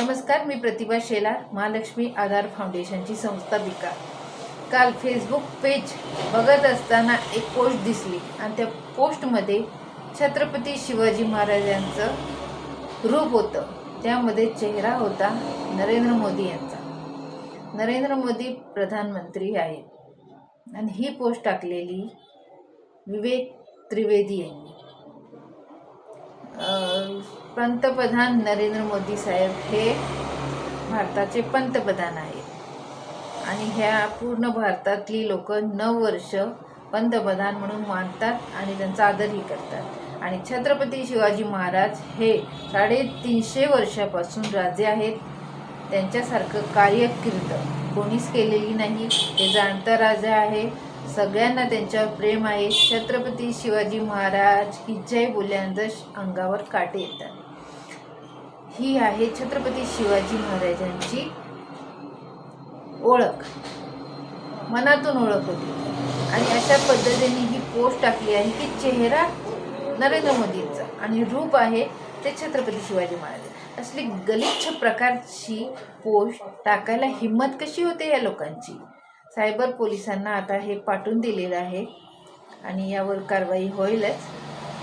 नमस्कार मी प्रतिभा शेलार महालक्ष्मी आधार फाउंडेशनची संस्थापिका काल Facebook page बघत असताना एक पोस्ट दिसली आणि त्या पोस्टमध्ये छत्रपती शिवाजी महाराजांचं रूप होतं. त्यामध्ये चेहरा होता नरेंद्र मोदी यांचा. नरेंद्र मोदी प्रधानमंत्री आहेत. आणि ही पोस्ट टाकलेली विवेक त्रिवेदी यांनी. पंतप्रधान नरेंद्र मोदी साहेब हे भारताचे पंतप्रधान आहेत. आणि ह्या पूर्ण भारतातली लोक नऊ वर्ष पंतप्रधान म्हणून मानतात आणि त्यांचा आदरही करतात. आणि छत्रपती शिवाजी महाराज हे साडेतीनशे वर्षापासून राजे आहेत. त्यांच्यासारखं कार्यकीर्द कोणीच केलेली नाही. ते जाणता राजा आहे. सगळ्यांना त्यांच्यावर प्रेम आहे. छत्रपती शिवाजी महाराज की जय बोलल्यानंतर अंगावर काटे येतात. ही आहे छत्रपती शिवाजी महाराजांची ओळख. मनातून ओळख होती. आणि अशा पद्धतीने ही पोस्ट टाकली आहे की चेहरा नरेंद्र मोदींचा. आणि रूप आहे ते छत्रपती शिवाजी महाराज. असली गलिच्छ प्रकारची पोस्ट टाकायला हिंमत कशी होते या लोकांची? सायबर पोलिसांना आता हे पाठवून दिलेलं आहे. आणि यावर कारवाई होईलच.